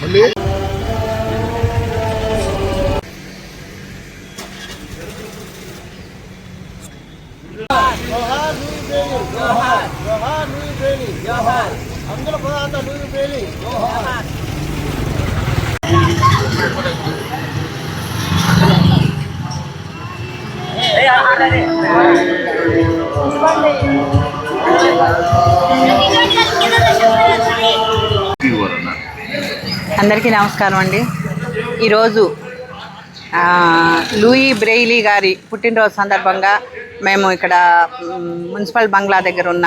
మళ్ళీ జోహార్ Louis Braille జోహార్ జోహార్ లూయి బ్రెయిలీ జోహార్ అందుల ప్రధాన లూయి బ్రెయిలీ జోహార్ అందరికీ నమస్కారం అండి. ఈరోజు లూయి బ్రెయిలీ గారి పుట్టినరోజు సందర్భంగా మేము ఇక్కడ మున్సిపల్ బంగ్లా దగ్గర ఉన్న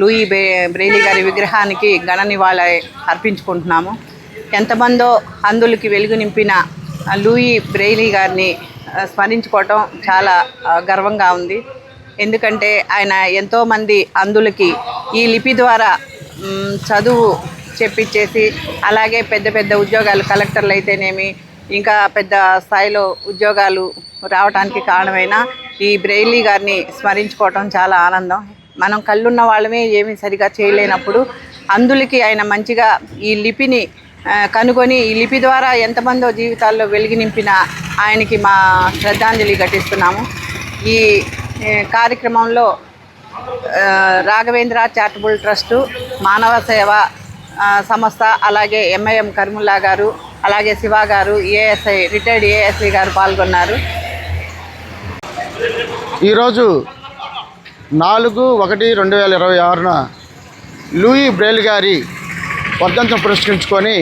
లూయి బ్రె బ్రెయిలీ గారి విగ్రహానికి ఘన నివాళ అర్పించుకుంటున్నాము. ఎంతమందో అందులకి వెలుగు నింపిన లూయి బ్రెయిలీ గారిని స్మరించుకోవటం చాలా గర్వంగా ఉంది. ఎందుకంటే ఆయన ఎంతోమంది అందులకి ఈ లిపి ద్వారా చదువు చెప్పించేసి అలాగే పెద్ద పెద్ద ఉద్యోగాలు కలెక్టర్లు అయితేనేమి ఇంకా పెద్ద స్థాయిలో ఉద్యోగాలు రావడానికి కారణమైన ఈ బ్రెయిలీ గారిని స్మరించుకోవటం చాలా ఆనందం. మనం కళ్ళున్న వాళ్ళమే ఏమీ సరిగా చేయలేనప్పుడు అందులకి ఆయన మంచిగా ఈ లిపిని కనుగొని ఈ లిపి ద్వారా ఎంతమందో జీవితాల్లో వెలిగి నింపిన ఆయనకి మా శ్రద్ధాంజలి ఘటిస్తున్నాము. ఈ కార్యక్రమంలో రాఘవేంద్ర చారిటబుల్ ట్రస్టు మానవ సేవ సంస్థ అలాగే ఎంఐఎం కర్ముల్లా గారు అలాగే శివ గారు ఏఎస్ఐ రిటైర్డ్ ఏఎస్ఐ గారు పాల్గొన్నారు. ఈరోజు నాలుగు ఒకటి రెండు వేల ఇరవై ఆరున లూయి బ్రేల్ గారి వర్ధంతం పురస్కరించుకొని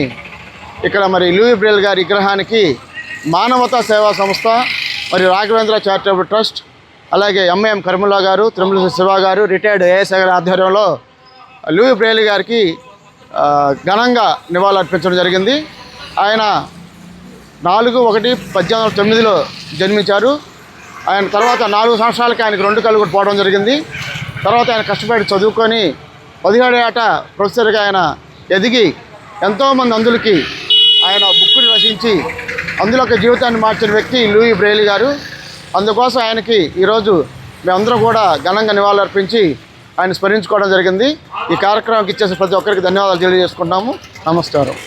ఇక్కడ మరి లూయి బ్రేల్ గారి విగ్రహానికి మానవతా సేవా సంస్థ మరి రాఘవేంద్ర చారిటబుల్ ట్రస్ట్ అలాగే ఎంఐఎం కర్ముల్లా గారు తిరుమల శివ గారు రిటైర్డ్ ఏఎస్ఐ గారి ఆధ్వర్యంలో లూయి బ్రేల్ గారికి ఘనంగా నివాళులర్పించడం జరిగింది. ఆయన నాలుగు ఒకటి పద్దెనిమిది వందల తొమ్మిదిలో జన్మించారు. ఆయన తర్వాత నాలుగు సంవత్సరాలకి ఆయనకు రెండు కళ్ళు కూడా పోవడం జరిగింది. తర్వాత ఆయన కష్టపడి చదువుకొని పదిహేడు ఏట ప్రొఫెసర్గా ఆయన ఎదిగి ఎంతోమంది అందులకి ఆయన బుక్కుని రచించి అందులో ఒక జీవితాన్ని మార్చిన వ్యక్తి లూయి బ్రేలి గారు. అందుకోసం ఆయనకి ఈరోజు మేమందరం కూడా ఘనంగా నివాళులర్పించి ఆయన స్మరించుకోవడం జరిగింది. ఈ కార్యక్రమానికి ఇచ్చేసి ప్రతి ఒక్కరికి ధన్యవాదాలు తెలియజేసుకుంటాము నమస్కారం.